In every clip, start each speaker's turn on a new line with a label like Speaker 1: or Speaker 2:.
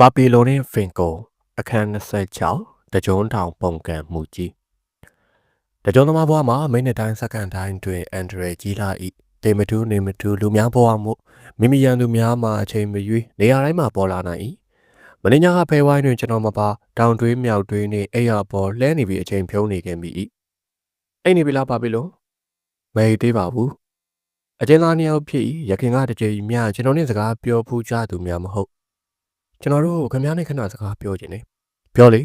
Speaker 1: ပါပီလိုနှင့်ဖင်ကိုအခန်း26တကြုံတောင်ပုံကံမှုကြီးတကြုံသမားဘွားမှာမိနစ်တိုင်းစက္ကန့်တိုင်းတွင်အန်ဒရယ်ကြီးလာ၏တေမတူနေမတူလူများဘွားမှုမိမိရန်သူများမှာအချိန်မရွေးနေရာတိုင်းမှာပေါ်လာနိုင်၏မင်းညာကဖဲဝိုင်းတွင်ကျွန်တော်မပါတောင်တွေးမြောက်တွေးနှင့်အိယာပေါ်လှဲနေပြီးအချိန်ဖြုံးနေခဲ့မိ၏အိတ်နေပြီလားပါပီလိုမဲသေးပါဘူးအကျဉ်းသားနှစ်ယောက်ဖြစ်၏ရခင်ကတကြိမ်များကျွန်တော်နှင့်စကားပြောဖူးကြသူများမဟုတ် ကျွန်တော်တို့ခင်ဗျားနဲ့ခဏစကားပြောချင်တယ်ပြောလေ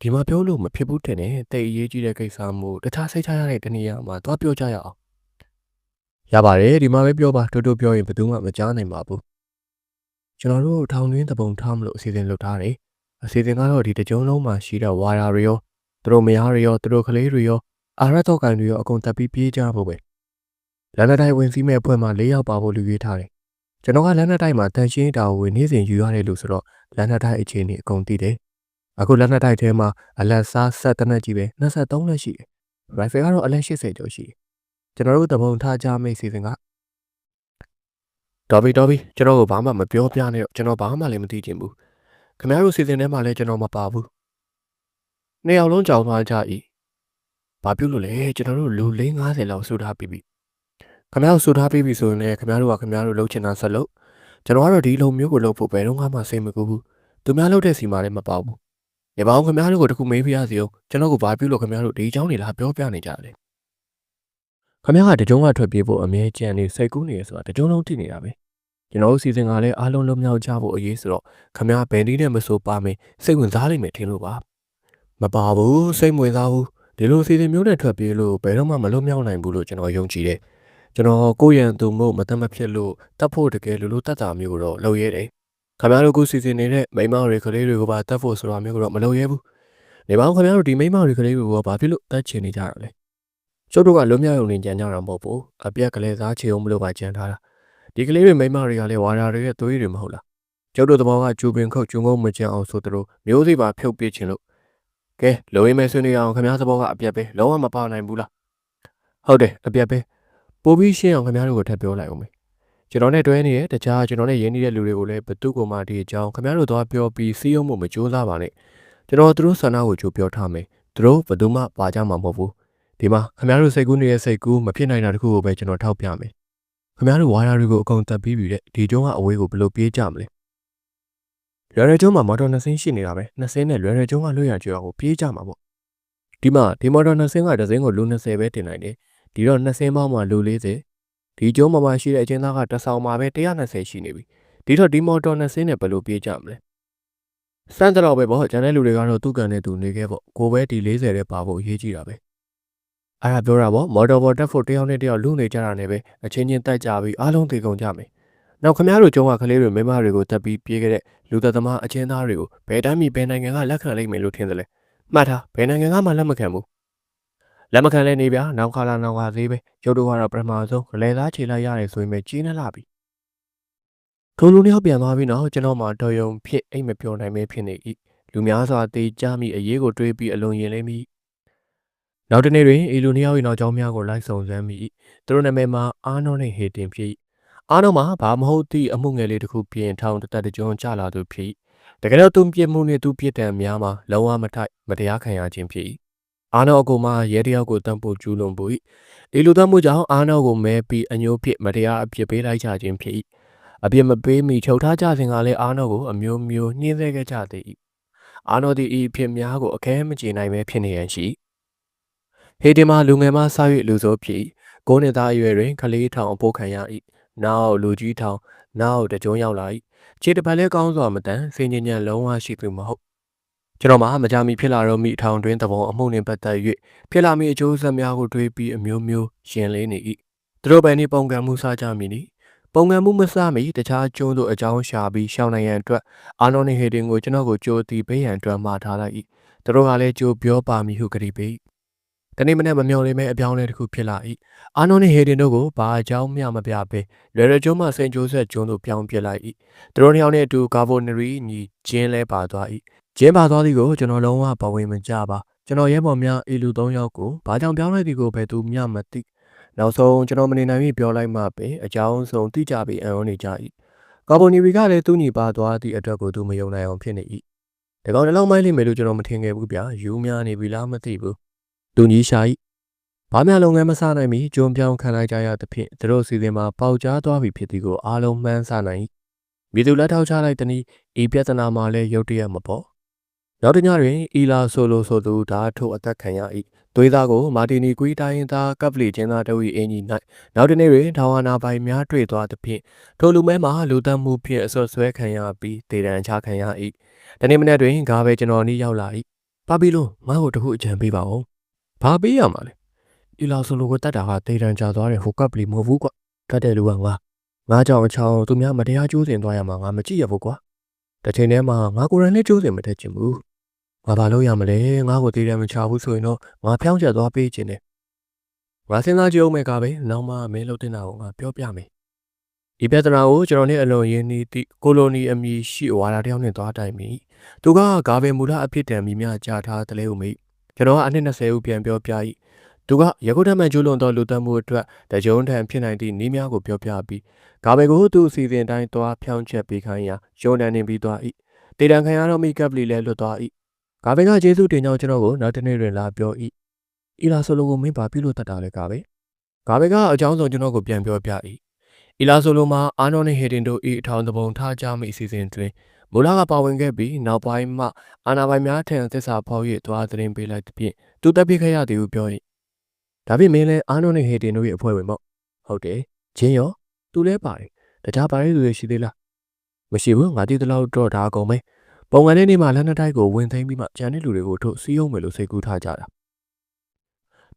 Speaker 1: ဒီမှာပြောလို့မဖြစ်ဘူးတဲ့နဲ့တိတ်အရေးကြီးတဲ့ကိစ္စမို့တခြားစိတ်ချရတဲ့တနေရာမှာသွားပြောကြရအောင်ရပါတယ်ဒီမှာပဲပြောပါတိုးတိုးပြောရင်ဘယ်သူမှမကြားနိုင်ပါဘူးကျွန်တော်တို့ထောင်တွင်းတပုံထားမလို့အစီအစဉ်လုပ်ထားတယ်အစီအစဉ်ကတော့ဒီတကြုံလုံးမှာရှိတဲ့ဝါယာတွေရောသူတို့မယားတွေရောသူတို့ကလေးတွေရောအာရတော့ကန်တွေရောအကုန်တက်ပြီးပြေးကြဖို့ပဲလန်ဒတိုင်းဝင်စီးမဲ့အဖွဲ့မှာ၄ယောက်ပါဖို့လူရွေးထားတယ် ကျွန်တော်ကလမ်းနှစ်တိုက်မှာတန်ရှင်းတာကိုနေ့စဉ်ယူရတယ်လို့ဆိုတော့လမ်းနှစ်တိုက်အခြေအနေအကုန်သိတယ်။အခုလမ်းနှစ်တိုက်ထဲမှာအလက်စားဆက်တနက်ကြီးပဲ23လက်ရှိတယ်။ rifle ကတော့အလက်80ကျော်ရှိတယ်။ကျွန်တော်တို့တပုံထားကြမိတ်စီစဉ်ကတော်ပြီတော်ပြီကျွန်တော်ကိုဘာမှမပြောပြနဲ့တော့ကျွန်တော်ဘာမှလည်းမသိချင်ဘူး။ခင်ဗျားတို့စီစဉ်ထဲမှာလည်းကျွန်တော်မပါဘူး။နှစ်ယောက်လုံးကြောင်သွားကြ၏။ဘာပြုလို့လဲကျွန်တော်တို့လူ450လောက်စုထားပြီးပြီ။ ခင်ဗျားတို့စုထားပြီးပြီဆိုရင်လည်းခင်ဗျားတို့ကခင်ဗျားတို့လှုပ်ချင်တာဆက်လုပ်ကျွန်တော်ကတော့ဒီလိုမျိုးကိုလှုပ်ဖို့ဘယ်တော့မှစိတ်မကူဘူးသူများလှုပ်တဲ့စီမှာလည်းမပေါ့ဘူးနေပါအောင်ခင်ဗျားတို့ကိုတခုမေးပြရစီအောင်ကျွန်တော်ကဘာပြုလို့ခင်ဗျားတို့ဒီအကြောင်းတွေလားပြောပြနေကြတယ်ခင်ဗျားကတကြုံကထွက်ပြေးဖို့အမြဲကြံနေစိတ်ကူးနေရဆိုတာတကြုံလုံးသိနေတာပဲကျွန်တော်တို့စီစဉ်ကလည်းအားလုံးလုံးမြောက်ကြဖို့အရေးဆိုတော့ခင်ဗျားဘယ်နည်းနဲ့မဆိုပါမယ်စိတ်ဝင်စားလိမ့်မယ်ထင်လို့ပါမပါဘူးစိတ်ဝင်စားဘူးဒီလိုစီစဉ်မျိုးနဲ့ထွက်ပြေးလို့ဘယ်တော့မှမလွတ်မြောက်နိုင်ဘူးလို့ကျွန်တော်ယုံကြည်တယ် ကျွန်တော်ကိုယ့်ရန်သူမို့မတတ်မဖြစ်လို့တတ်ဖို့တကယ်လိုလိုတတ်တာမျိုးတော့လုပ်ရဲတယ်။ခင်ဗျားတို့ကိုစီစဉ်နေတဲ့မိန်းမတွေကလေးတွေကိုပါတတ်ဖို့ဆိုတာမျိုးကတော့မလုပ်ရဲဘူး။နေပါဦးခင်ဗျားတို့ဒီမိန်းမတွေကလေးတွေကိုဘာဖြစ်လို့တတ်ချင်နေကြတာလဲ။ကျုပ်တို့ကလွတ်မြောက်ရုံနဲ့ကြံကြတာမဟုတ်ဘူး။အပြက်ကလေးစားချေအောင်မလို့ပါကြံထားတာ။ဒီကလေးတွေမိန်းမတွေကလည်းဝါရာတွေရဲ့သွေးတွေမဟုတ်လား။ကျုပ်တို့သဘောကကျူပင်ခုတ်ကျုံငုံမကြံအောင်ဆိုတို့မျိုးစိပါဖြုတ်ပြချင်လို့ကဲလိုရင်းမဲ့ဆွေးနွေးအောင်ခင်ဗျားသဘောကအပြက်ပဲလုံးဝမပါနိုင်ဘူးလား။ဟုတ်တယ်အပြက်ပဲ။ ပိုပြီးရှင်းအောင်ခင်ဗျားတို့ကိုထပ်ပြောလိုက်အောင်မယ်ကျွန်တော်နဲ့တွဲနေတဲ့တခြားကျွန်တော်နဲ့ရင်းနှီးတဲ့လူတွေကိုလည်းဘသူ့ကိုမှဒီအကြောင်းခင်ဗျားတို့သွားပြောပြီးစီးရုံးမှုမကြိုးစားပါနဲ့ကျွန်တော်တို့ဆန္ဒကိုကြိုပြောထားမယ်သူတို့ဘယ်သူမှပါကြမှာမဟုတ်ဘူးဒီမှာခင်ဗျားတို့စိတ်ကူးနေတဲ့စိတ်ကူးမဖြစ်နိုင်တာတခုကိုပဲကျွန်တော်ထောက်ပြမယ်ခင်ဗျားတို့ဝါယာတွေကိုအကုန်တက်ပြီးပြီတဲ့ဒီကျုံးကအဝေးကိုဘယ်လိုပြေးကြမလဲလွယ်ရကျုံးမှာမော်တော်နှစ်စင်းရှိနေတာပဲနှစ်စင်းနဲ့လွယ်ရကျုံးကလွှဲရကျွော်ကိုပြေးကြမှာပေါ့ဒီမှာဒီမော်တော်နှစ်စင်းကတစ်စင်းကိုလူ20ပဲတင်နိုင်တယ် ဒီတော့နှစ်စင်းပေါင်းမှာလူ40ဒီကျုံးမှာမှရှိတဲ့အချင်းသားကတစ်ဆောင်မှာပဲ120ရှိနေပြီဒီတော့ဒီမော်တော်နှစ်စင်းနဲ့ဘယ်လိုပြေးကြမလဲစမ်းတော့ပဲပေါ့ကျန်တဲ့လူတွေကတော့သူ့ကန်နဲ့သူနေခဲ့ပေါ့ကိုပဲဒီ40တဲ့ပါဖို့အရေးကြီးတာပဲအဲ့ဒါပြောတာပေါ့မော်တော်ဘော်တက်ဖို့တယောက်နဲ့တယောက်လူနေကြတာနဲ့ပဲအချင်းချင်းတိုက်ကြပြီးအားလုံးတေကုန်ကြမယ်နောက်ခမည်းတော်ကျုံးကကလေးတွေမိမတွေကိုတက်ပြီးပြေးခဲ့တဲ့လူသက်သမားအချင်းသားတွေကိုဘယ်တိုင်းပြည်ဘယ်နိုင်ငံကလက်ခံလိုက်မယ်လို့ထင်တယ်လဲမှတ်ထားဘယ်နိုင်ငံကမှလက်မခံဘူး လက်မခံလဲနေဗျာနောက်ခါလာနောက်ကသေးပဲရုပ်တော့ကတော့ပထမဆုံးဂလဲသားခြေလိုက်ရတယ်ဆိုရင်ပဲကြီးနေလာပြီထုံလူနှစ်ယောက်ပြန်သွားပြီးတော့ကျွန်တော်မှတော်ယုံဖြစ်အိမ်မပြောနိုင်ပဲဖြစ်နေ၏လူများစွာတေးကြမိအရေးကိုတွေးပြီးအလွန်ရင်လိမ့်မိနောက်တနေ့တွင်အီလူနှစ်ယောက်၏နောက်ကျောင်းများကိုလိုက်ဆောင်စမ်းမိသူတို့နာမည်မှာအာနောနှင့်ဟေတင်ဖြစ်အာနောမှာဘာမဟုတ်သည့်အမှုငယ်လေးတစ်ခုပြင်ထောင်တသက်တကြွကြလာသူဖြစ်တကယ်တော့သူပြစ်မှုနှင့်သူပြစ်ဒဏ်များမှာလုံးဝမထိုက်မတရားခံရခြင်းဖြစ်၏ အာနောအကူမှရဲတယောက်ကိုတန်းဖို့ကျူးလွန်ဖို့၏ဒီလူသားမှုကြောင့်အာနောကိုမဲပြီးအညိုးဖြစ်မတရားအပြစ်ပေးလိုက်ကြခြင်းဖြစ်၏အပြစ်မပေးမီချုပ်ထားကြစဉ်ကလည်းအာနောကိုအမျိုးမျိုးနှင်းဆဲခဲ့ကြသည်၏အာနောသည်ဤဖြစ်များကိုအခဲမကျေနိုင်ပဲဖြစ်နေရန်ရှိဟေဒီမာလူငယ်မှဆာ၍လူဆိုးဖြစ်ကိုးနှစ်သားအရွယ်တွင်ကလေးထောင်အဖို့ခံရ၏နောက်လူကြီးထောင်နောက်တကြုံရောက်လာ၏ခြေတစ်ဖက်လဲကောင်းစွာမတန်စင်ញညံလုံးဝရှိသူမဟုတ် ကျွန်တော်မှမကြမီဖြစ်လာတော့မိထောင်တွင်တပုံအမှုနှင့်ပတ်သက်၍ဖြစ်လာမိအကျိုးဆက်များကိုတွေးပြီးအမျိုးမျိုးရှင်လေးနေ၏သူတို့ပဲနေပုံကံမှုစားကြမည်နီပုံကံမှုမစားမီတခြားကျုံးတို့အကြောင်းရှာပြီးရှောင်းနိုင်ရန်အတွက်အာနိုနီဟေတင်ကိုကျွန်တော်ကိုကြိုတီပေးရန်အတွက်မှာထားလိုက်၏သူတို့ကလည်းကြိုပြောပါမည်ဟုကြည်ပေးတနေ့မနေ့မမျော်လင့်မဲ့အပြောင်းအလဲတစ်ခုဖြစ်လာ၏အာနိုနီဟေတင်တို့ကိုဘာအကြောင်းမျှမပြဘဲလွယ်ရကျုံးမှစိန်ကျိုးဆက်ကျုံးတို့ပြောင်းပြလိုက်၏သူတို့နှစ်ယောက်နဲ့အတူကာဗိုနရီညီကျင်းလဲပါသွား၏ ကျင်းပါသွားသည်ကိုကျွန်တော်လုံးဝပဝင်မကြပါကျွန်တော်ရဲဘော်များအီလူ၃ယောက်ကိုဘာကြောင့်ပြောင်းလိုက်သည်ကိုဘယ်သူမျှမသိနောက်ဆုံးကျွန်တော်မနေနိုင်ပြီပြောလိုက်မှပဲအကြောင်းဆုံးသိကြပြီးအံ့ဩနေကြ၏ကာဗွန်နီဗီကလည်းသူ့ညီပါသွားသည့်အတွက်ကိုသူမယုံနိုင်အောင်ဖြစ်နေ၏ဒီကောင်တစ်လောက်မိုက်လိမ့်မယ်လို့ကျွန်တော်မထင်ခဲ့ဘူးဗျာယူများနေပြီလားမသိဘူးသူညီရှာ၏ဘာမှလုပ်ငန်းမစားနိုင်မီကျွန်းပြောင်းခံလိုက်ကြရသဖြင့်သူတို့စီစဉ်မှာပေါက်ကြားသွားပြီဖြစ်သည်ကိုအားလုံးမှန်းဆနိုင်၏မိသူလက်ထောက်ချလိုက်သည်ဤပြဿနာမှာလည်းရုတ်တရက်မပေါ် နောက်တစ်ညတွင်အီလာဆိုလိုဆိုသူဓာတ်ထုတ်အသက်ခံရ၏သွေးသားကိုမာတီနီကွီတိုင်းသားကပ်ပလီချင်းသားတို့၏အင်ကြီး၌နောက်တစ်နေ့တွင်ထောင်ဝနာပိုင်များတွေ့သွားသဖြင့်ထိုလူမဲမှာလူသတ်မှုဖြင့်အဆွဆွဲခံရပြီးဒေရန်ချခံရ၏တနေ့မနေ့တွင်ဂါပဲကျွန်တော်နီးရောက်လာ၏ပါပီလိုငါ့ကိုတခုအကြံပေးပါဦးဘာပေးရမှာလဲအီလာဆိုလိုကိုတတ်တာကဒေရန်ချသွားတဲ့ဟိုကပ်ပလီမဟုတ်ဘူးကွတတ်တဲ့လူကငါငါကြောင့်အချောင်းသူများမတရားကျိုးစင်သွားရမှာငါမကြည့်ရဘူးကွာတစ်ချိန်တည်းမှာငါကိုယ်တိုင်လည်းကျိုးစင်မတတ်ချင်ဘူး ငါဘာလို့ရမလဲငါ့ကိုတည်တယ်မချဘူးဆိုရင်တော့ငါဖြောင်းချက်သွားပေးခြင်းနဲ့ငါစဉ်းစားကြည့်အောင်မယ်ကပဲနောက်မှမင်းလုပ်တင်တာကိုငါပြောပြမယ်ဒီပြဿနာကိုကျွန်တော်နဲ့အလွန်ရင်းနှီးသည့်ကိုလိုနီအမည်ရှိဝါဒတယောက်နဲ့သွားတိုင်မိသူကဂါဘယ်မူလအဖြစ်တံမိမြကြားထားတလဲဦးမိကျွန်တော်ကအနှစ်20ဦးပြန်ပြောပြ၏သူကရကုတ်ထမှန်ကျူးလွန်သောလူသက်မှုအတွက်တကြုံထံဖြစ်နိုင်သည့်နည်းများကိုပြောပြပြီးဂါဘယ်ကိုသူ့အစီအစဉ်တိုင်းသွားဖြောင်းချက်ပေးခိုင်းရာယုံနန်နေပြီးသွား၏တေတံခံရတော့မိကပ်ပလီလည်းလွတ်သွား၏ ဂါဘယ်ကကျေးဇူးတင်ကြောင်းကျွန်တော်ကိုနောက်တစ်နေ့တွင်လာပြော၏အီလာဆိုလိုကိုမင်းဘာပြုလို့တတ်တာလဲဂါဘယ်ဂါဘယ်ကအကြောင်းဆုံးကျွန်တော်ကိုပြန်ပြောပြ၏အီလာဆိုလိုမှာအာနော်နဲ့ဟေဒင်တို့၏အထောင်တပုံထားကြမိအစီအစဉ်တွင်မူလာကပါဝင်ခဲ့ပြီးနောက်ပိုင်းမှအာနာပိုင်များထံသစ္စာဖောက်၍သွားသတင်းပေးလိုက်သဖြင့်သူတပ်ပြခဲ့ရသည်ဟုပြော၏ဒါပေမဲ့လည်းအာနော်နဲ့ဟေဒင်တို့၏အဖွဲ့ဝင်ပေါ့ဟုတ်တယ်ချင်းရောသူလည်းပါတယ်တခြားပါရီသူတွေရှိသေးလားမရှိဘူးငါတည်တလောက်တော့ဒါအကုန်ပဲ ပုံကန်တဲ့နေ့မှာလက်နက်တိုက်ကိုဝင်သိမ်းပြီးမှကြံတဲ့လူတွေကိုထုတ်စီးအောင်မယ်လို့စိတ်ကူးထားကြတာ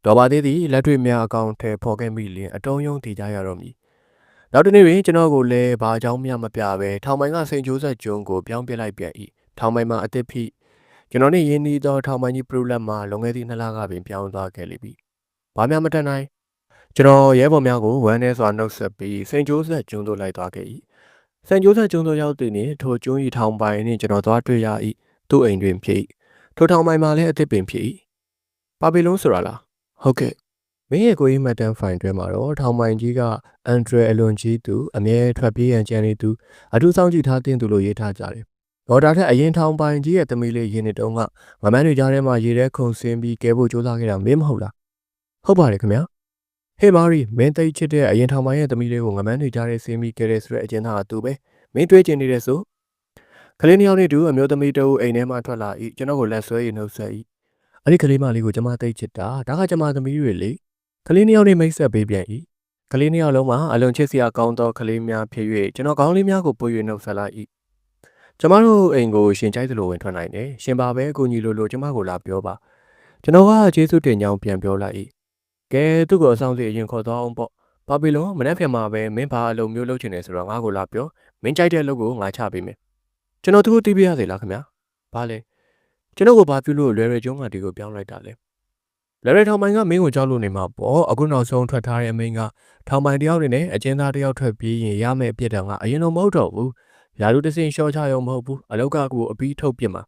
Speaker 1: တော်ပါသေးသည်လက်တွေ့များအကောင့်ထဲပေါ်ခဲ့မိလျင်အတုံးယုံတည်ကြရတော့မည်နောက်တစ်နေ့တွင်ကျွန်တော်ကိုလည်းဘာအကြောင်းမှမပြဘဲထောင်ပိုင်ကစိန်ကျိုးဆက်ကျွန်းကိုပြောင်းပြလိုက်ပြန်၏ထောင်ပိုင်မှာအသစ်ဖိကျွန်တော်နဲ့ရင်းနှီးသောထောင်ပိုင်ကြီးပရူလက်မှာလွန်ခဲ့သည့်နှစ်လကပင်ပြောင်းသွားခဲ့လိမ့်ပြီဘာမှမတတ်နိုင်ကျွန်တော်ရဲဘော်များကိုဝမ်းထဲစွာနှုတ်ဆက်ပြီးစိန်ကျိုးဆက်ကျွန်းသို့လိုက်သွားခဲ့၏ စိန်ကျိုးဆက်ကျွန်းသို့ရောက်သည်နှင့်ထိုကျွန်း၏ထောင်ပိုင်နှင့်ကျွန်တော်သွားတွေ့ရ၏သူ့အိမ်တွင်ဖြစ်၏ထိုထောင်ပိုင်မှာလည်းအသစ်ပင်ဖြစ်၏ပါပီလုံးဆိုတာလားဟုတ်ကဲ့မင်းရဲ့ကိုကြီးမတ်တန်ဖိုင်တွဲမှာတော့ထောင်ပိုင်ကြီးကအန်ဒရအလွန်ကြီးသူအမြဲထွက်ပြေးရန်ကြံနေသူအထူးဆောင်ကြည့်ထားတဲ့သူလို့ရေးထားကြတယ်။ဒေါ်တာထက်အရင်ထောင်ပိုင်ကြီးရဲ့သမီးလေးရင်းနေတုန်းကငမန်းတွေကြားထဲမှာရေထဲခုန်ဆင်းပြီးကဲဖို့ကြိုးစားခဲ့တာမင်းမဟုတ်လား။ဟုတ်ပါတယ်ခင်ဗျာ။ ဟေးမာရီမင်းသိချစ်တဲ့အရင်ထောင်ပိုင်ရဲ့သမီးလေးကိုငမန်းတွေကြားထဲဆင်းပြီးခဲ့တဲ့ဆိုတဲ့အကျဉ်းသားကသူပဲ။မင်းတွေးကျင်နေတယ်ဆိုကလေးနှစ်ယောက်နဲ့တူအမျိုးသမီးတဦးအိမ်ထဲမှာထွက်လာ၏ကျွန်တော်ကိုလက်ဆွဲရနှုတ်ဆက်၏အဲ့ဒီကလေးမလေးကိုကျွန်မသိချစ်တာဒါကကျွန်မသမီးတွေလေကလေးနှစ်ယောက်နဲ့မိတ်ဆက်ပေးပြန်၏ကလေးနှစ်ယောက်လုံးမှာအလွန်ချစ်စရာကောင်းသောကလေးများဖြစ်၍ကျွန်တော်ကောင်းလေးများကိုပို့၍နှုတ်ဆက်လိုက်၏ကျမတို့အိမ်ကိုရှင်ကြိုက်သလိုဝင်ထွက်နိုင်တယ်ရှင်ပါပဲကိုကြီးလိုလိုကျမကိုလာပြောပါကျွန်တော်ကကျေးဇူးတင်ကြောင်းပြန်ပြောလိုက်၏ ကဲသူ့ကိုအဆောင်စီအရင်ခေါ်သွားအောင်ပေါ့ဘာဘီလွန်မနေ့ဖြန်မှာပဲမင်းဘာအလုပ်မျိုးလုပ်ချင်တယ်ဆိုတော့ငါ့ကိုလာပြောမင်းကြိုက်တဲ့အလုပ်ကိုငါချပေးမယ်ကျွန်တော်သူ့ကိုတီးပြရစေလားခင်ဗျာဘာလဲကျွန်တော်ကိုဘာပြုလို့လွယ်လွယ်ကျုံးကဒီကိုပြောင်းလိုက်တာလဲလဲရဲထောင်ပိုင်ကမင်းကိုကြောက်လို့နေမှာပေါ့အခုနောက်ဆုံးထွက်ထားတဲ့အမိန်ကထောင်ပိုင်တယောက်နေနဲ့အကျဉ်းသားတယောက်ထွက်ပြီးရင်ရမယ့်အပြစ်ဒဏ်ကအရင်တော့မဟုတ်တော့ဘူးယာလူတစင်ရှော့ချရုံမဟုတ်ဘူးအလောက်ကကိုအပြီးထုတ်ပြစ်မှာ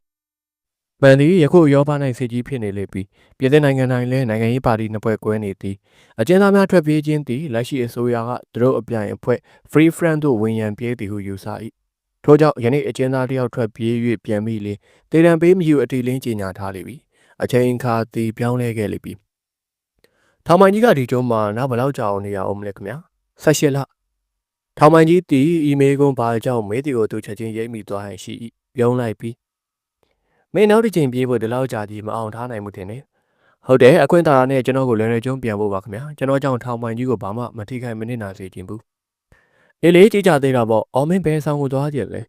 Speaker 1: မန်ဒီယခုရောပါနိုင်စစ်ကြီးဖြစ်နေလေပြီပြည်သစ်နိုင်ငံတိုင်းလဲနိုင်ငံရေးပါတီနှစ်ဖွဲ့ကွဲနေသည်အကျဉ်းသားများထွက်ပြေးခြင်းသည်လက်ရှိအစိုးရကသူတို့အပြိုင်အဖွဲ့ Free Front တို့ဝန်ရံပြေးသည်ဟုယူဆ၏ထို့ကြောင့်ယနေ့အကျဉ်းသားတယောက်ထွက်ပြေး၍ပြန်ပြီလေတေတံပေးမယူအတီလင်းကြီးညာထားလိမ့်ပြီအချိန်ခါသည်ပြောင်းလဲခဲ့လိမ့်ပြီထောင်မိုင်ကြီးကဒီကျုံးမှာနောက်ဘယ်လောက်ကြာအောင်နေရအောင်မလဲခင်ဗျာ၁၈လထောင်မိုင်ကြီးတီအီမေးကွန်းဘာကြောင့်မေးတီကိုသူချက်ချင်းရိပ်မိသွားဟန်ရှိ၏ပြုံးလိုက်ပြီး မင်းနောက်တစ်ချိန်ပြေးဖို့ဒီလောက်ကြာကြီးမအောင်ထားနိုင်မှုတင်နေဟုတ်တယ်အခွင့်အာဏာနဲ့ကျွန်တော်ကိုလွယ်လွယ်ကျုံးပြန်ဖို့ပါခင်ဗျာကျွန်တော်ကြောင့်ထောင်မိုင်ကြီးကိုဘာမှမထိခိုက်မနစ်နာစေချင်ဘူးအေးလေကြည့်ကြသေးတာပေါ့အော်မင်းဘယ်ဆောင်ကိုသွားကြလဲ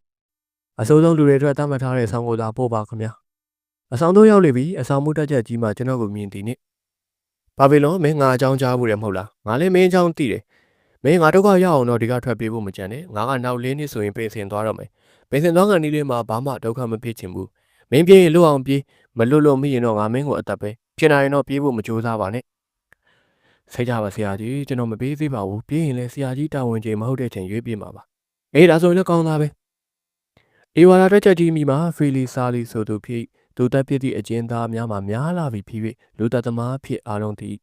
Speaker 1: အစိုးဆုံးလူတွေအတွက်တတ်မှတ်ထားတဲ့ဆောင်ကိုသာပို့ပါခင်ဗျာအဆောင်တို့ရောက်လေပြီအဆောင်မှုတက်ချက်ကြီးမှကျွန်တော်ကိုမြင်သည်နိဘာဘီလွန်မင်းငါအကြောင်းကြားဘူးတယ်မဟုတ်လားငါလည်းမင်းအကြောင်းသိတယ်မင်းငါတော့ကရအောင်တော့ဒီကထွက်ပြေးဖို့မကြံနဲ့ငါကနောက်လေးနှစ်ဆိုရင်ပြင်ဆင်သွားတော့မယ်ပြင်ဆင်သွားကန်ဒီလေးမှာဘာမှဒုက္ခမဖြစ်ချင်ဘူး မင်းပြေးရင်လွတ်အောင်ပြေးမလွတ်လို့မိရင်တော့ငါမင်းကိုအသက်ပဲဖြစ်နိုင်ရင်တော့ပြေးဖို့မကြိုးစားပါနဲ့စိတ်ကြပါဆရာကြီးကျွန်တော်မပြေးသေးပါဘူးပြေးရင်လည်းဆရာကြီးတာဝန်ချိန်မဟုတ်တဲ့ချိန်ရွေးပြေးမှာပါအေးဒါဆိုရင်လည်းကောင်းသားပဲအေဝါလာတက်ချက်ကြီးမိမှာဖရီလီဆာလီဆိုသူဖြစ်သူတက်ဖြစ်သည့်အကျဉ်းသားများမှာများလာပြီဖြစ်၍လူသက်သမားဖြစ်အားလုံးသည်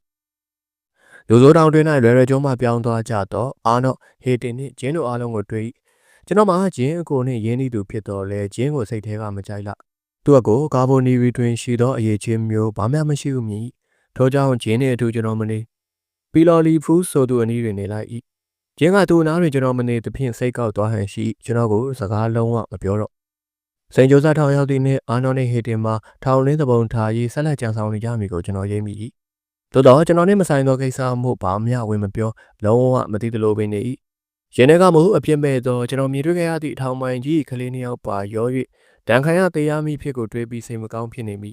Speaker 1: လူစိုးတောင်တွင်၌လွယ်လွယ်ကျုံးမှပြောင်းသွားကြတော့အာနော့ဟေတင်နှင့်ဂျင်းတို့အားလုံးကိုတွေ့ကျွန်တော်မှဂျင်းအကိုနဲ့ရင်းနှီးသူဖြစ်တော်လဲဂျင်းကိုစိတ်ထဲကမကြိုက်လား သူ့အကိုကာဗိုနီရီတွင်ရှိသောအရေးချင်းမျိုးဘာမှမရှိဘူးမြည်ထို့ကြောင့်ဂျင်းနဲ့အတူကျွန်တော်မနေပီလော်လီဖူးဆိုသူအနည်းတွင်နေလိုက်၏ဂျင်းကသူ့အနားတွင်ကျွန်တော်မနေသဖြင့်စိတ်ကောက်သွားဟန်ရှိကျွန်တော်ကိုစကားလုံးဝမပြောတော့စိန်ကြိုးစားထောင်ရောက်သည့်နေ့အာနော်နဲ့ဟေတင်မှာထောင်လင်းသဘုံထားရေးဆက်လက်ကြံဆောင်နေကြမည်ကိုကျွန်တော်ရိပ်မိ၏သို့တော့ကျွန်တော်နဲ့မဆိုင်သောကိစ္စမှုဘာမှဝင်မပြောလုံးဝမသိသလိုပင်နေ၏ရင်ထဲကမဟုတ်အပြစ်မဲ့သောကျွန်တော်မြင်တွေ့ခဲ့ရသည့်အထောင်မိုင်ကြီးကလေးနှစ်ယောက်ပါရော၍ ဒဏ်ခံရတရားမိဖြစ်ကိုတွေးပြီးစိတ်မကောင်းဖြစ်နေမိ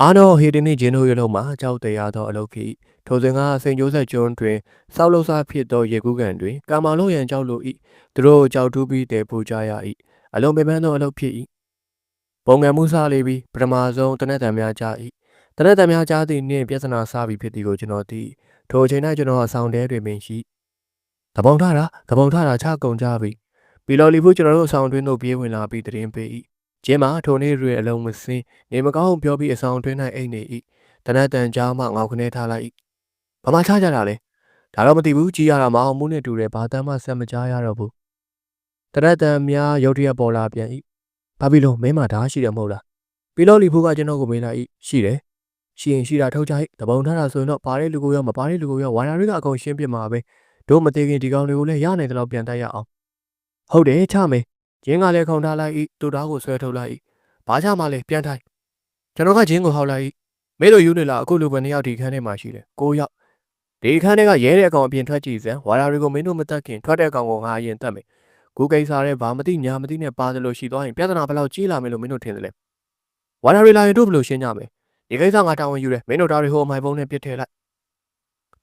Speaker 1: အာနော်ဟေတင်နှင့်ဂျင်းတို့ရလုံးမှာကြောက်တရားသောအလုပ်ဖြစ်ထိုစဉ်ကစိန်ကျိုးဆက်ကျွန်းတွင်စောက်လို့စားဖြစ်သောရေကူးကန်တွင်ကာမောင်လုံးရန်ကြောက်လို့၏သူတို့ကြောက်တူးပြီးတဲပူကြရ၏အလုံးပင်ပန်းသောအလုပ်ဖြစ်၏ပုံငယ်မှုစားလေးပြီးပထမဆုံးတနက်တံများကြ၏တနက်တံများကြားသည့်နှင့်ပြဿနာစားပြီးဖြစ်သည်ကိုကျွန်တော်သိထိုအချိန်၌ကျွန်တော်အဆောင်တဲတွင်ပင်ရှိတပုံထတာတပုံထတာချကုန်ကြပြီ ပီလော်လီဖူကျွန်တော်တို့အဆောင်တွင်သို့ပြေးဝင်လာပြီးတရင်ပေး၏ကျင်းမှာထိုနေ့တွင်အလုံးမစင်းနေမကောင်းပြောပြီးအဆောင်တွင်၌အိတ်နေ၏တနက်တန်ကြားမှငေါခနဲထားလိုက်၏ဘာမှချကြတာလဲဒါတော့မသိဘူးကြီးရတာမအောင်မှုနဲ့တူတယ်ဘာတမ်းမှဆက်မကြားရတော့ဘူးတရက်တန်များရုတ်တရက်ပေါ်လာပြန်၏ဘာဖြစ်လို့မင်းမဓာရှိတယ်မဟုတ်လားပီလောလီဖူးကကျွန်တော်ကိုမေးလိုက်၏ရှိတယ်ရှိရင်ရှိတာထုတ်ကြတပုံထားတာဆိုရင်တော့ပါတဲ့လူကိုရောမပါတဲ့လူကိုရောဝါနာတွေကအကုန်ရှင်းပြမှာပဲတို့မသေးခင်ဒီကောင်တွေကိုလည်းရနိုင်တယ်လို့ပြန်တိုက်ရအောင် ဟုတ်တယ်ချမယ်ဂျင်းကလည်းခုံထားလိုက်၏တူသားကိုဆွဲထုတ်လိုက်၏ဘာချမှလည်းပြန်ထိုင်ကျွန်တော်ကဂျင်းကိုဟောက်လိုက်၏မင်းတို့ယူနေလားအခုလူပဲနှစ်ယောက်ဒီခန်းထဲမှာရှိတယ်ကိုယောက်ဒီခန်းထဲကရဲတဲ့အကောင်အပြင်ထွက်ကြည့်စမ်းဝါရာတွေကိုမင်းတို့မတက်ခင်ထွက်တဲ့အကောင်ကိုငါအရင်တက်မယ်ကိုကိစ္စရဲဘာမသိညာမသိနဲ့ပါတယ်လို့ရှိသွားရင်ပြဿနာဘယ်လောက်ကြီးလာမယ်လို့မင်းတို့ထင်တယ်လဲဝါရာရီလာရင်တို့ဘယ်လိုရှင်းကြမလဲဒီကိစ္စငါတာဝန်ယူတယ်မင်းတို့ဒါတွေဟိုအမိုင်ပုံးနဲ့ပြစ်ထည့်လိုက်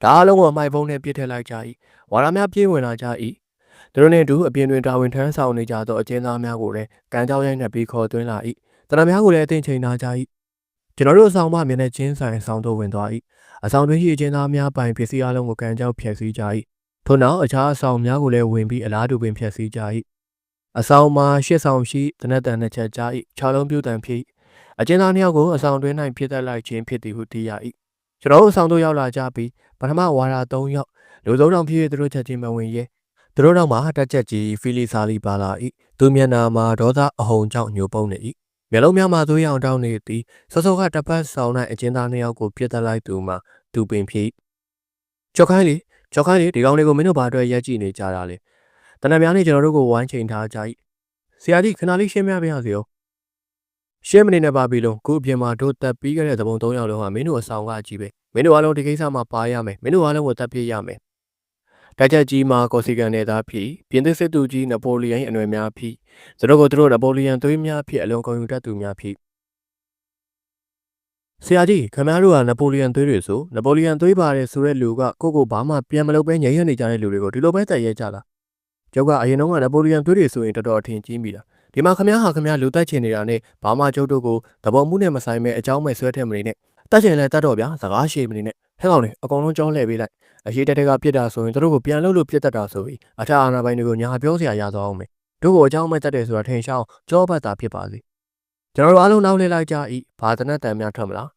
Speaker 1: ဒါအလုံးကိုအမိုင်ပုံးနဲ့ပြစ်ထည့်လိုက်ကြ၏ဝါရာများပြေးဝင်လာကြ၏ သူတို့နဲ့အတူအပြင်တွင်တာဝန်ထမ်းဆောင်နေကြသောအကျဉ်းသားများကိုလည်းကံကြောက်ရိုက်နှက်ပြီးခေါ်သွင်းလာ၏တနများကိုလည်းအသိချိန်ထားကြ၏ကျွန်တော်တို့အဆောင်မှမျက်နှာချင်းဆိုင်ဆောင်သို့ဝင်သွား၏အဆောင်တွင်ရှိအကျဉ်းသားများပိုင်ပစ္စည်းအလုံးကိုကံကြောက်ဖျက်ဆီးကြ၏ထို့နောက်အခြားအဆောင်များကိုလည်းဝင်ပြီးအလားတူပင်ဖျက်ဆီးကြ၏အဆောင်မှာရှစ်ဆောင်ရှိတနက်တန်နှစ်ချက်ကြ၏ခြောက်လုံးပြုတ်တန်ဖြစ်အကျဉ်းသားနှစ်ယောက်ကိုအဆောင်တွင်၌ဖြစ်သက်လိုက်ခြင်းဖြစ်သည်ဟုသိရ၏ကျွန်တော်တို့အဆောင်သို့ရောက်လာကြပြီးပထမဝါရာ၃ယောက်လူသုံးတောင်ဖြစ်၍သူတို့ချက်ချင်းမဝင်ရဲ သူတို့နောက်မှာတက်ချက်ကြီးဖီလီဆာလီပါလာ၏သူမျက်နာမှာဒေါသအဟုန်ကြောင့်ညှို့ပုံနေ၏မျက်လုံးများမှာသွေးရောင်တောင်းနေသည်စောစောကတပတ်ဆောင်၌အကျဉ်းသားနှစ်ယောက်ကိုပြစ်တက်လိုက်သူမှာသူပင်ဖြစ်ချောက်ခိုင်းလေချောက်ခိုင်းလေဒီကောင်လေးကိုမင်းတို့ဘာအတွက်ရက်ကြည့်နေကြတာလဲတနက်များနေကျွန်တော်တို့ကိုဝိုင်းချိန်ထားကြ၏ဆရာကြီးခဏလေးရှင်းပြပေးရစေဦးရှင်းမနေနဲ့ပါပြီလုံးခုအပြင်မှာတို့တက်ပြီးခဲ့တဲ့သဘုံ၃ယောက်လုံးဟာမင်းတို့အဆောင်ကအကြီးပဲမင်းတို့အားလုံးဒီကိစ္စမှာပါရမယ်မင်းတို့အားလုံးကိုတက်ပြရမယ် တိုက်ချက်ကြီးမှာကော်စီကန်နယ်သားဖြစ်ပြင်သစ်စစ်သူကြီးနပိုလီယန်အနွယ်များဖြစ်သူတို့ကိုသူတို့နပိုလီယန်သွေးများဖြစ်အလွန်ကုန်ယူတတ်သူများဖြစ်ဆရာကြီးခင်ဗျားတို့ကနပိုလီယန်သွေးတွေဆိုနပိုလီယန်သွေးပါတယ်ဆိုတဲ့လူကကိုကိုဘာမှပြန်မလုပ်ပဲညံ့ရနေကြတဲ့လူတွေကိုဒီလိုပဲတည်ရဲကြလားကျောက်ကအရင်တော့ကနပိုလီယန်သွေးတွေဆိုရင်တော်တော်အထင်ကြီးမိတာဒီမှာခင်ဗျားဟာခင်ဗျားလူတက်ချင်နေတာနဲ့ဘာမှကျုပ်တို့ကိုသဘောမှုနဲ့မဆိုင်မဲ့အကြောင်းမဲ့ဆွဲထည့်မနေနဲ့တက်ချင်လဲတက်တော့ဗျာစကားရှည်မနေနဲ့ ဟဲ့ကောင်လေအကုန်လုံးကြောလှည့်ပေးလိုက်အရေးတက်တက်ကပြစ်တာဆိုရင်တို့ကိုပြန်လုပ်လို့ပြစ်တတ်တာဆိုပြီးအထအာနာပိုင်တွေကိုညာပြောစရာရသွားအောင်မယ်တို့ကိုအကြောင်းမဲ့တက်တယ်ဆိုတာထင်ရှားအောင်ကြောပတ်တာဖြစ်ပါစေကျွန်တော်တို့အားလုံးနောက်လှည့်လိုက်ကြ၏ဘာတနတ်တန်များထွက်မလား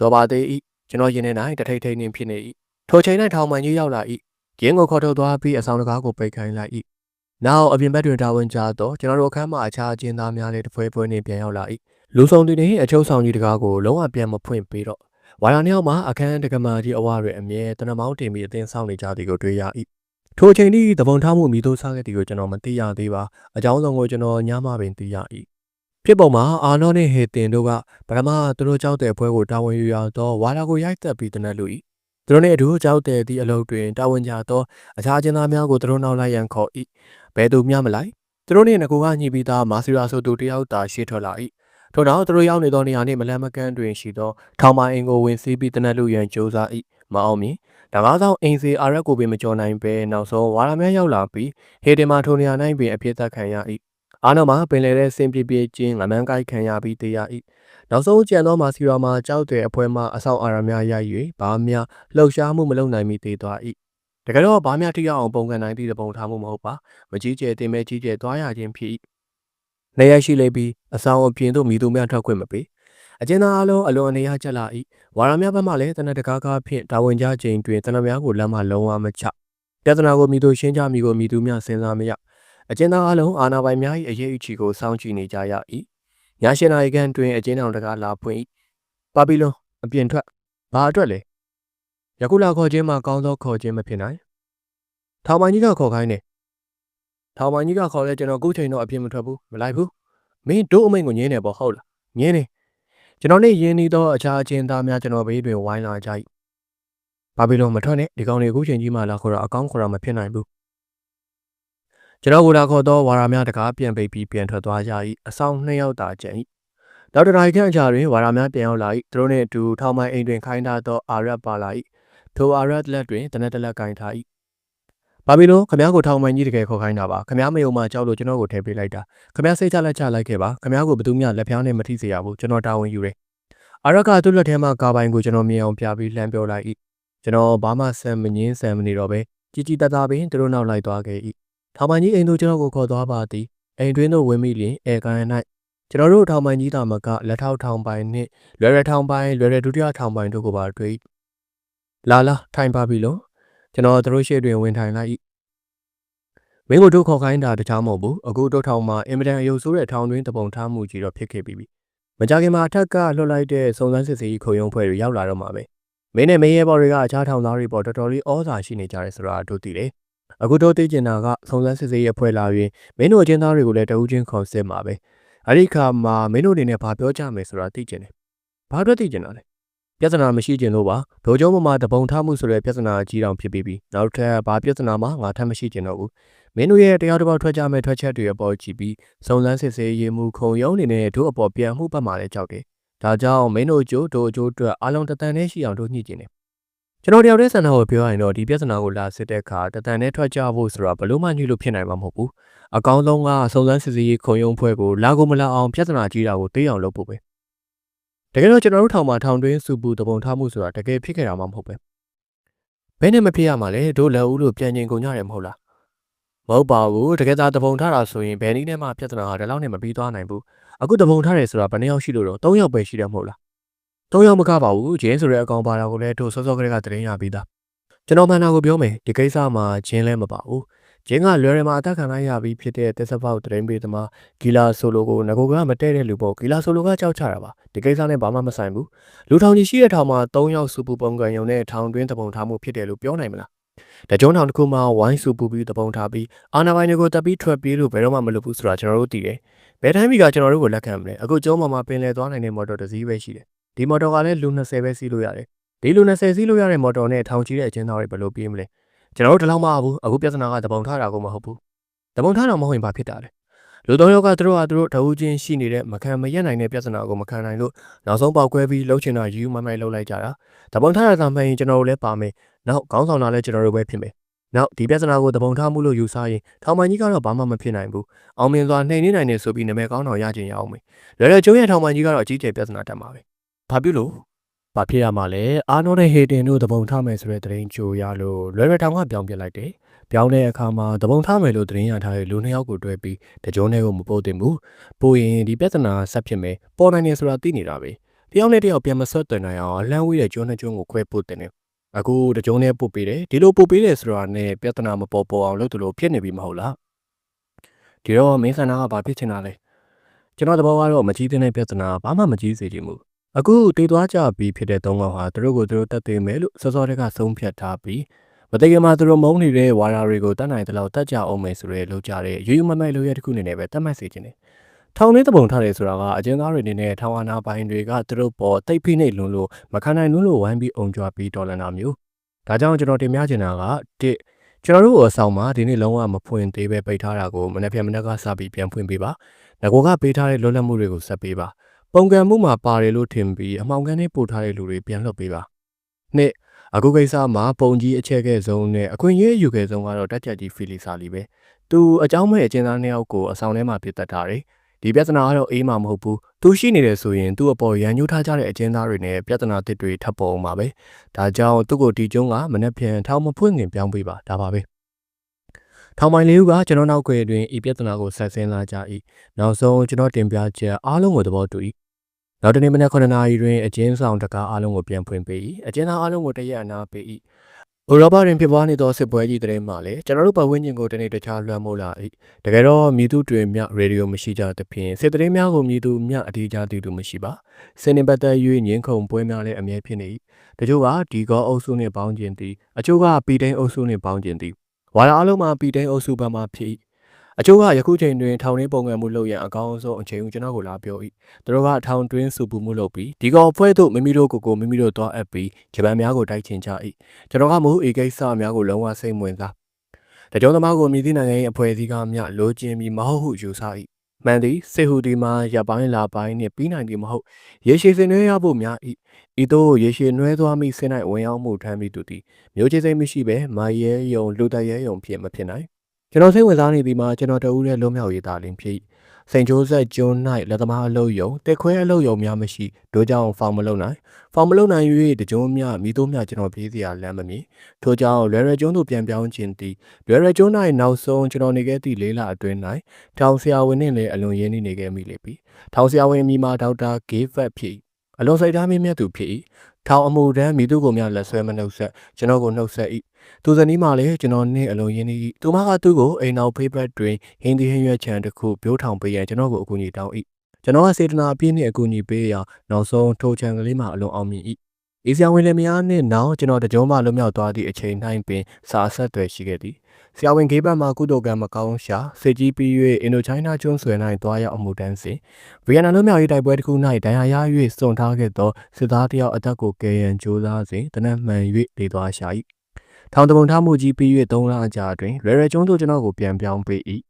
Speaker 1: တော်ပါသေး၏ကျွန်တော်ရင်ထဲ၌တထိတ်ထိတ်နှင်းဖြစ်နေ၏ထိုချိန်၌ထောင်မှန်ကြီးရောက်လာ၏ရင်းကိုခေါ်ထုတ်သွားပြီးအဆောင်တကားကိုပိတ်ခိုင်းလိုက်၏နောက်အပြင်ဘက်တွင်တာဝန်ကျတော့ကျွန်တော်တို့အခန်းမှာအခြားအကျဉ်းသားများလည်းတပွဲပွဲနှင့်ပြန်ရောက်လာ၏လူဆောင်သူနှင့်အချုပ်ဆောင်ကြီးတကားကိုလုံးဝပြန်မဖွင့်ပေးတော့ ဝါရာနှစ်ယောက်မှာအခန်းတကမာကြီးအဝတွင်အမြဲတနမောင်းတင်ပြီးအသင်းဆောင်နေကြသည်ကိုတွေ့ရ၏ထိုအချိန်ထိသဘုံထားမှုမိတို့စားခဲ့သည်ကိုကျွန်တော်မသိရသေးပါအကြောင်းစုံကိုကျွန်တော်ညမှပင်သိရ၏ဖြစ်ပုံမှာအာနောနဲ့ဟေတင်တို့ကပထမသူတို့ကြောက်တဲ့ပွဲကိုတာဝန်ယူရတော့ဝါရာကိုရိုက်တက်ပြီးတနက်လူ၏သူတို့နဲ့အတူကြောက်တဲ့သည့်အလုပ်တွင်တာဝန်ကြသောအခြားကျင်းသားများကိုသူတို့နောက်လိုက်ရန်ခေါ်၏ဘယ်သူမျှမလိုက်သူတို့နဲ့ငကိုကညှိပြီးသားမာစီရာဆိုသူတယောက်သာရှေ့ထွက်လာ၏ ထို့နောက်သူတို့ရောက်နေသောနေရာနှင့်မလန်မကန်းတွင်ရှိသောထောင်မအင်ကိုဝင်စီးပြီးတနက်လူရန်ကြိုးစား၏မအောင်မြင်ဒါကားဆောင်အင်စီအာရက်ကိုပင်မကြော်နိုင်ပဲနောက်ဆုံးဝါရမဲရောက်လာပြီးဟေတင်မာထိုနေရာ၌ပင်အပြစ်သက်ခံရ၏အာနောမှာပင်လေတဲ့စင်ပြေပြေချင်းငမန်းကိုက်ခံရပြီးတရား၏နောက်ဆုံးကြံသောမာစီရာမှာကြောက်တဲ့အဖွဲမှအဆောင်အာရများရ၍ဘာမှလှုပ်ရှားမှုမလုပ်နိုင်မီတည်သွား၏တကယ်တော့ဘာမှထိရောက်အောင်ပုံကန်နိုင်သည့်ပုံထားမှုမဟုတ်ပါမကြီးကျယ်တင်မဲ့ကြီးကျယ်သွားရခြင်းဖြစ်၏ နေရရှိလေပြီးအဆောင်အပြင်သို့မိသူများထွက်ခွင့်မပေးအကျဉ်းသားအလုံးအလွန်အနေရကျလာ၏ဝါရများဘက်မှလည်းတနက်တကားကားဖြင့်တာဝန်ကျချိန်တွင်တနက်များကိုလမ်းမှလုံးဝမချပြဿနာကိုမိသူရှင်းကြမိကိုမိသူများစဉ်းစားမရအကျဉ်းသားအလုံးအာဏာပိုင်များ၏အရေးအချီကိုစောင့်ကြည့်နေကြရ၏ညရှင်နာရီခန့်တွင်အကျဉ်းတော်တကားလာဖွင့်၏ပါပီလွန်အပြင်ထွက်ဘာအတွက်လဲယခုလာခေါ်ခြင်းမှာကောင်းသောခေါ်ခြင်းမဖြစ်နိုင်ထောင်ပိုင်ကြီးကခေါ်ခိုင်းတယ် ထောင်ပိုင်ကြီးကခေါ်လဲကျွန်တော်ခုချိန်တော့အပြင်မထွက်ဘူးမလိုက်ဘူးမင်းတို့အမိန့်ကိုညင်းနေပေါ့ဟုတ်လားညင်းနေကျွန်တော်နဲ့ယင်းနေသောအခြားအကျဉ်းသားများကျွန်တော်ဘေးတွင်ဝိုင်းလာကြ၏ဘာဘီလွန်မထွက်နဲ့ဒီကောင်တွေအခုချိန်ကြီးမှလာခေါ်တော့အကောင်းခေါ်တော့မဖြစ်နိုင်ဘူးကျွန်တော်ကလာခေါ်တော့ဝါရာများတကားပြန်ပိတ်ပြီးပြန်ထွက်သွားကြ၏အဆောင်နှစ်ယောက်သာကျန်၏ဒေါက်တာနိုင်ခန့်အချာတွင်ဝါရာများပြန်ရောက်လာ၏သူတို့နှင့်အတူထောင်မိုင်အိမ်တွင်ခိုင်းထားသောအာရက်ပါလာ၏ထိုအာရက်လက်တွင်တနက်တလက်ကင်ထား၏ ဘာဘီလွန်ခမားကိုထောင်မိုင်ကြီးတကယ်ခေါ်ခိုင်းတာပါခမားမယုံမှကြောက်လို့ကျွန်တော်ကိုထည့်ပေးလိုက်တာခမားစိတ်ချလက်ချလိုက်ခဲ့ပါခမားကိုဘယ်သူမှလက်ဖျားနဲ့မထိစေရဘူးကျွန်တော်တာဝန်ယူတယ်အာရက်ကသူ့လက်ထဲမှာကာပိုင်ကိုကျွန်တော်မြင်အောင်ပြပြီးလှမ်းပြောလိုက်၏ကျွန်တော်ဘာမှဆန်မငင်းဆန်မနေတော့ပဲជីជីတသားပင်သူတို့နောက်လိုက်သွားခဲ့၏ထောင်ပိုင်ကြီးအိမ်သို့ကျွန်တော်ကိုခေါ်သွားပါသည်အိမ်တွင်းသို့ဝင်မိလျင်အဲကန်၌ကျွန်တော်တို့ထောင်ပိုင်ကြီးတာမကလက်ထောက်ထောင်ပိုင်နှင့်လွယ်ရထောင်ပိုင်လွယ်ရဒုတိယထောင်ပိုင်တို့ကိုပါတွေ့လာလာထိုင်ပါပြီလို့ ကျွန်တော်တို့ရှေ့တွင်ဝင်ထိုင်လိုက်၏မင်းကိုတို့ခေါ်ခိုင်းတာတခြားမဟုတ်ဘူးအခုတို့ထောင်မှာအင်မတန်အယုတ်ဆိုးတဲ့ထောင်တွင်းတပုံထားမှုကြီးတော့ဖြစ်ခဲ့ပြီးပြီမကြခင်မှာအထက်ကလွှတ်လိုက်တဲ့စုံစမ်းစစ်ဆေးရေးခုံရုံးဖွဲ့တွေရောက်လာတော့မှာပဲမင်းနဲ့မင်းရဲ့ဘော်တွေကအခြားထောင်သားတွေပေါ်တော်တော်လေးဩဇာရှိနေကြတယ်ဆိုတာတို့သိတယ်အခုတို့သိကျင်တာကစုံစမ်းစစ်ဆေးရေးဖွဲ့လာရင်မင်းတို့အကျဉ်းသားတွေကိုလည်းတဦးချင်းခေါ်စစ်မှာပဲအဲ့ဒီခါမှာမင်းတို့အနေနဲ့ဘာပြောကြမယ်ဆိုတာသိကျင်တယ်ဘာအတွက်သိကျင်တာလဲ ပြဿနာမရှိကျင်လို့ပါဒိုကျုံးမမတပုံထားမှုဆိုတဲ့ပြဿနာကြီးတောင်ဖြစ်ပြီးပြီနောက်ထပ်ဘာပြဿနာမှငါထပ်မရှိကျင်တော့ဘူးမင်းတို့ရဲ့တရားတစ်ပေါက်ထွက်ကြမဲ့ထွက်ချက်တွေအပေါ်ကြည့်ပြီးစုံစမ်းစစ်ဆေးရေးမှုခုံရုံးနေနဲ့တို့အပေါ်ပြန်မှုပတ်မှာလည်းကြောက်တယ်ဒါကြောင့်မင်းတို့အကျိုးတို့အကျိုးအတွက်အလုံးတတန်နဲ့ရှိအောင်တို့ညှိကျင်တယ်ကျွန်တော်တယောက်တည်းဆန္ဒကိုပြောရရင်တော့ဒီပြဿနာကိုလာစစ်တဲ့အခါတတန်နဲ့ထွက်ကြဖို့ဆိုတာဘလို့မှညှိလို့ဖြစ်နိုင်မှာမဟုတ်ဘူးအကောင်းဆုံးကစုံစမ်းစစ်ဆေးရေးခုံရုံးဖွဲ့ကိုလာကိုမလာအောင်ပြဿနာကြီးတာကိုသိအောင်လုပ်ဖို့ပဲ တကယ်တော့ကျွန်တော်တို့ထောင်မှာထောင်တွင်းစုပူတပုံထားမှုဆိုတာတကယ်ဖြစ်ခဲ့တာမှမဟုတ်ပဲဘယ်နဲ့မဖြစ်ရမှာလဲတို့လက်ဦးလို့ပြန်ကျင်ကုန်ကြတယ်မဟုတ်လားမဟုတ်ပါဘူးတကယ်သားတပုံထားတာဆိုရင်ဘယ်နည်းနဲ့မှပြဿနာဟာဒီလောက်နဲ့မပြီးသွားနိုင်ဘူးအခုတပုံထားတယ်ဆိုတာဘယ်နှယောက်ရှိလို့တော့၃ယောက်ပဲရှိတယ်မဟုတ်လား၃ယောက်မကပါဘူးဂျင်းဆိုတဲ့အကောင်ပါတာကိုလည်းတို့စောစောကလေးကတရင်ရပြီးသားကျွန်တော်မှန်တာကိုပြောမယ်ဒီကိစ္စမှာဂျင်းလည်းမပါဘူး ဂျင်းကလွယ်ရမှာအသက်ခံလိုက်ရပြီးဖြစ်တဲ့တက်စပေါက်တရင်ပေးသမားဂီလာဆိုလိုကိုငကိုကမတည့်တဲ့လူပေါ့ဂီလာဆိုလိုကကြောက်ချတာပါဒီကိစ္စနဲ့ဘာမှမဆိုင်ဘူးလူထောင်ကြီးရှိတဲ့ထောင်မှာ၃ယောက်စူပူပုံကံယုံနဲ့ထောင်တွင်းတပုံထားမှုဖြစ်တယ်လို့ပြောနိုင်မလားတကြုံထောင်တစ်ခုမှာဝိုင်းစူပူပြီးတပုံထားပြီးအာနာပိုင်တွေကိုတပ်ပြီးထွက်ပြေးလို့ဘယ်တော့မှမလုပ်ဘူးဆိုတာကျွန်တော်တို့သိတယ်ဘယ်တိုင်းပြီကကျွန်တော်တို့ကိုလက်ခံမလဲအခုကျုံးပေါ်မှာပင်လယ်သွားနိုင်တဲ့မော်တော်တစ်စီးပဲရှိတယ်ဒီမော်တော်ကလည်းလူ20ပဲစီးလို့ရတယ်ဒီလူ20စီးလို့ရတဲ့မော်တော်နဲ့ထောင်ကြီးတဲ့အချင်းသားတွေဘယ်လိုပြေးမလဲ ကျွန်တော်တို့တလောက်မအောင်ဘူးအခုပြဿနာကတပုံထားတာကိုမဟုတ်ဘူးတပုံထားတော့မဟုတ်ရင်ဘာဖြစ်တာလဲလူသုံးယောက်ကသူတို့ဟာသူတို့တအူးချင်းရှိနေတဲ့မခံမရက်နိုင်တဲ့ပြဿနာကိုမခံနိုင်လို့နောက်ဆုံးပေါက်ကွဲပြီးလှုပ်ချင်တာယူမမိုက်လှုပ်လိုက်ကြတာတပုံထားရတာမှန်ရင်ကျွန်တော်တို့လည်းပါမယ်နောက်ခေါင်းဆောင်တာလည်းကျွန်တော်တို့ပဲဖြစ်မယ်နောက်ဒီပြဿနာကိုတပုံထားမှုလို့ယူဆရင်ထောင်ပိုင်ကြီးကတော့ဘာမှမဖြစ်နိုင်ဘူးအောင်မြင်စွာနှိမ်နေနိုင်နေဆိုပြီးနာမည်ကောင်းတော်ရခြင်းရအောင်မယ်လွယ်လွယ်ကျုံးရဲ့ထောင်ပိုင်ကြီးကတော့အကြီးကျယ်ပြဿနာတက်မှာပဲဘာဖြစ်လို့ ဘာဖြစ်ရမှာလဲအာနိုနဲ့ဟေတင်တို့တပုံထားမယ်ဆိုတဲ့သတင်းကြိုရလို့လွယ်လွယ်ထောင်ကပြောင်းပြလိုက်တယ်ပြောင်းတဲ့အခါမှာတပုံထားမယ်လို့သတင်းရထားတဲ့လူနှစ်ယောက်ကိုတွဲပြီးတကြုံတွေကိုမပို့တင်ဘူးပို့ရင်ဒီပြဿနာဆက်ဖြစ်မယ်ပေါ်နိုင်နေဆိုတာသိနေတာပဲတယောက်နဲ့တယောက်ပြန်မဆွတ်တင်နိုင်အောင်အလန့်ဝေးတဲ့ကျွန်းနှစ်ကျွန်းကိုခွဲပို့တင်တယ်အခုတကြုံနဲ့ပို့ပေးတယ်ဒီလိုပို့ပေးတယ်ဆိုတာနဲ့ပြဿနာမပေါ်ပေါ်အောင်လုပ်တယ်လို့ဖြစ်နေပြီမဟုတ်လားဒီတော့မင်းဆန္ဒကဘာဖြစ်ချင်တာလဲကျွန်တော်တဘောကတော့မကြီးတဲ့ပြဿနာဘာမှမကြီးစေချင်ဘူး အခုတည်သွားကြပြီးဖြစ်တဲ့သုံးကောင်ဟာသူတို့ကိုသူတို့တတ်သိမယ်လို့စောစောတက်ကဆုံးဖြတ်ထားပြီးမတိတ်ကမှသူတို့မုန်းနေတဲ့ဝါရာတွေကိုတတ်နိုင်တဲ့လောက်တတ်ကြအောင်မယ်ဆိုရဲလောက်ကြတဲ့ယူယူမမိုက်လိုရဲတစ်ခုအနေနဲ့ပဲတတ်မှတ်စေချင်တယ်။ထောင်လေးတပုံထားတယ်ဆိုတာကအကျဉ်းသားတွေအနေနဲ့ထောင်အာနာပိုင်းတွေကသူတို့ပေါ်တိတ်ဖိနှိပ်လွန်းလို့မခံနိုင်လွန်းလို့ဝိုင်းပြီးအုံကြွပြီးတော်လန်တာမျိုး။ဒါကြောင့်ကျွန်တော်တင်ပြချင်တာကတစ်ကျွန်တော်တို့အဆောင်မှာဒီနေ့လုံးဝမဖွင့်သေးပဲပိတ်ထားတာကိုမနေ့ဖြန်မနေ့ကစပြီးပြန်ဖွင့်ပေးပါ။ငကောကပေးထားတဲ့လွတ်လပ်မှုတွေကိုဆက်ပေးပါ။ ပုံကံမှုမှာပါတယ်လို့ထင်ပြီးအမှောင်ကန်နဲ့ပို့ထားတဲ့လူတွေပြန်လွှတ်ပေးပါ။နှစ်အခုကိစ္စမှာပုံကြီးအခြေခဲ့ဆုံးနဲ့အခွင့်အရေးယူခဲ့ဆုံးကတော့တက်ချက်ကြီးဖီလီဆာလီပဲ။သူအကြောင်းမဲ့အကျဉ်းသားနှစ်ယောက်ကိုအဆောင်ထဲမှာပြစ်တက်ထားတယ်။ဒီပြဿနာကတော့အေးမှမဟုတ်ဘူး။သူရှိနေတယ်ဆိုရင်သူ့အပေါ်ရန်ညှိုးထားကြတဲ့အကျဉ်းသားတွေနဲ့ပြဿနာတစ်တွေထပ်ပေါ်မှာပဲ။ဒါကြောင့်သူ့ကိုတီကျုံးကမနေ့ပြန်ထောင်မဖွင့်ခင်ပြောင်းပေးပါဒါပါပဲ။ထောင်ပိုင်းလေးဦးကကျွန်တော်နောက်ွယ်တွင်ဤပြဿနာကိုဆက်ဆင်းလာကြ၏။နောက်ဆုံးကျွန်တော်တင်ပြချက်အားလုံးကိုသဘောတူ၏ နောက်တနေ့မနက်9နာရီတွင်အကျဉ်းဆောင်တကားအားလုံးကိုပြန်ဖွင့်ပေး၏အကျဉ်းသားအားလုံးကိုတရက်အနာပေး၏ဥရောပတွင်ဖြစ်ပွားနေသောစစ်ပွဲကြီးတဲ့မှာလည်းကျွန်တော်တို့ပတ်ဝန်းကျင်ကိုတနေ့တခြားလွှမ်းမိုးလာ၏တကယ်တော့မြည်သူတွင်မြရေဒီယိုမရှိကြသဖြင့်စစ်တရင်များကိုမြည်သူမြအတီးကြသည်သူမရှိပါစင်နေပတ်သက်၍ညင်းခုန်ပွဲများလည်းအမြဲဖြစ်နေ၏တချို့ကဒီကောအုပ်စုနှင့်ပေါင်းခြင်းသည်အချို့ကပီတိန်အုပ်စုနှင့်ပေါင်းခြင်းသည်ဝါရအလုံးမှာပီတိန်အုပ်စုဘက်မှဖြစ်၏ အချို့ကယခုချိန်တွင်ထောင်ရင်းပုံငယ်မှုလုပ်ရန်အကောင်းဆုံးအချိန်ကိုကျွန်တော်ကိုလာပြော၏သူတို့ကထောင်တွင်းစုပူမှုလုပ်ပြီးဒီကောအဖွဲ့သို့မိမိတို့ကိုယ်ကိုမိမိတို့သွားအပ်ပြီးဂျပန်များကိုတိုက်ချင်ကြ၏ကျွန်တော်ကမဟုတ်ဧကိစ္စများကိုလုံးဝစိတ်ဝင်စားတကြောင်သမားကိုမြည်သည့်နိုင်ငံ၏အဖွဲ့အစည်းကမျှလိုချင်ပြီးမဟုတ်ဟုယူဆ၏မှန်သည်စေဟူဒီမှာရပိုင်းလာပိုင်းနှင့်ပြီးနိုင်သည်မဟုတ်ရေရှည်စင်နွှဲရဖို့များ၏ဤသို့ရေရှည်နွှဲသွားမိစင်၌ဝင်ရောက်မှုထမ်းပြီးသူသည်မျိုးချေစိတ်မရှိဘဲမာရဲယုံလူတရဲယုံဖြစ်မဖြစ်နိုင် ကျွန်တော်စိတ်ဝင်စားနေသည်မှာကျွန်တော်တဦးရဲ့လုံးမြောက်ရေးသားလင်းဖြစ်စိန်ချိုးဆက်ကျွန်း၌လက်သမားအလုပ်ယုံတက်ခွဲအလုပ်ယုံများမရှိတို့ကြောင့်ဖောင်မလုံနိုင်ဖောင်မလုံနိုင်၍တကြုံများမိတို့များကျွန်တော်ပြေးစရာလမ်းမမြင်ထို့ကြောင့်လွယ်ရကျွန်းသို့ပြန်ပြောင်းခြင်းသည်လွယ်ရကျွန်း၌နောက်ဆုံးကျွန်တော်နေခဲ့သည့်လေးလအတွင်း၌ထောင်ဆရာဝန်နှင့်လည်းအလွန်ရင်းနှီးနေခဲ့မိလေပြီထောင်ဆရာဝန်အမိမှာဒေါက်တာဂေးဖက်ဖြစ်အလွန်စိတ်ထားမင်းမြတ်သူဖြစ်၏ ထောင်အမှုတန်းမိသူကိုများလက်ဆွဲမနှုတ်ဆက်ကျွန်တော်ကိုနှုတ်ဆက်၏သူဇနီးမလည်းကျွန်တော်နဲ့အလုံးရင်းနှီး၏သူမကသူ့ကိုအိမ်နောက်ဖေးဘက်တွင်ဟင်းသီးဟင်းရွက်ချံတစ်ခုပြိုးထောင်ပေးရန်ကျွန်တော်ကိုအကူအညီတောင်း၏ကျွန်တော်ကစေတနာအပြည့်နဲ့အကူအညီပေးရာနောက်ဆုံးထိုချံကလေးမှအလွန်အောင်မြင်၏အေးဆရာဝန်လည်းမယားနဲ့နောက်ကျွန်တော်တကြုံမှလွတ်မြောက်သွားသည့်အချိန်တိုင်းပင်စာဆက်သွယ်ရှိခဲ့သည် ဆရာဝန်ဂေးဘက်မှကုသိုလ်ကံမကောင်းရှာစစ်ကြီးပြီး၍အင်ဒိုချိုင်းနာကျွန်းဆွယ်၌တွားရောက်အမှုတန်းစဉ်ဗီယက်နမ်လွတ်မြောက်ရေးတိုက်ပွဲတစ်ခု၌ဒဏ်ရာရ၍စုံထားခဲ့သောစစ်သားတစ်ယောက်အသက်ကိုကယ်ရန်ကြိုးစားစဉ်တနက်မှန်၍လေသွားရှာ၏ထောင်တပုံထားမှုကြီးပြီး၍၃လအကြာအတွင်းရဲရဲကျွန်းသို့ကျွန်တော်ကိုပြန်ပြောင်းပေး၏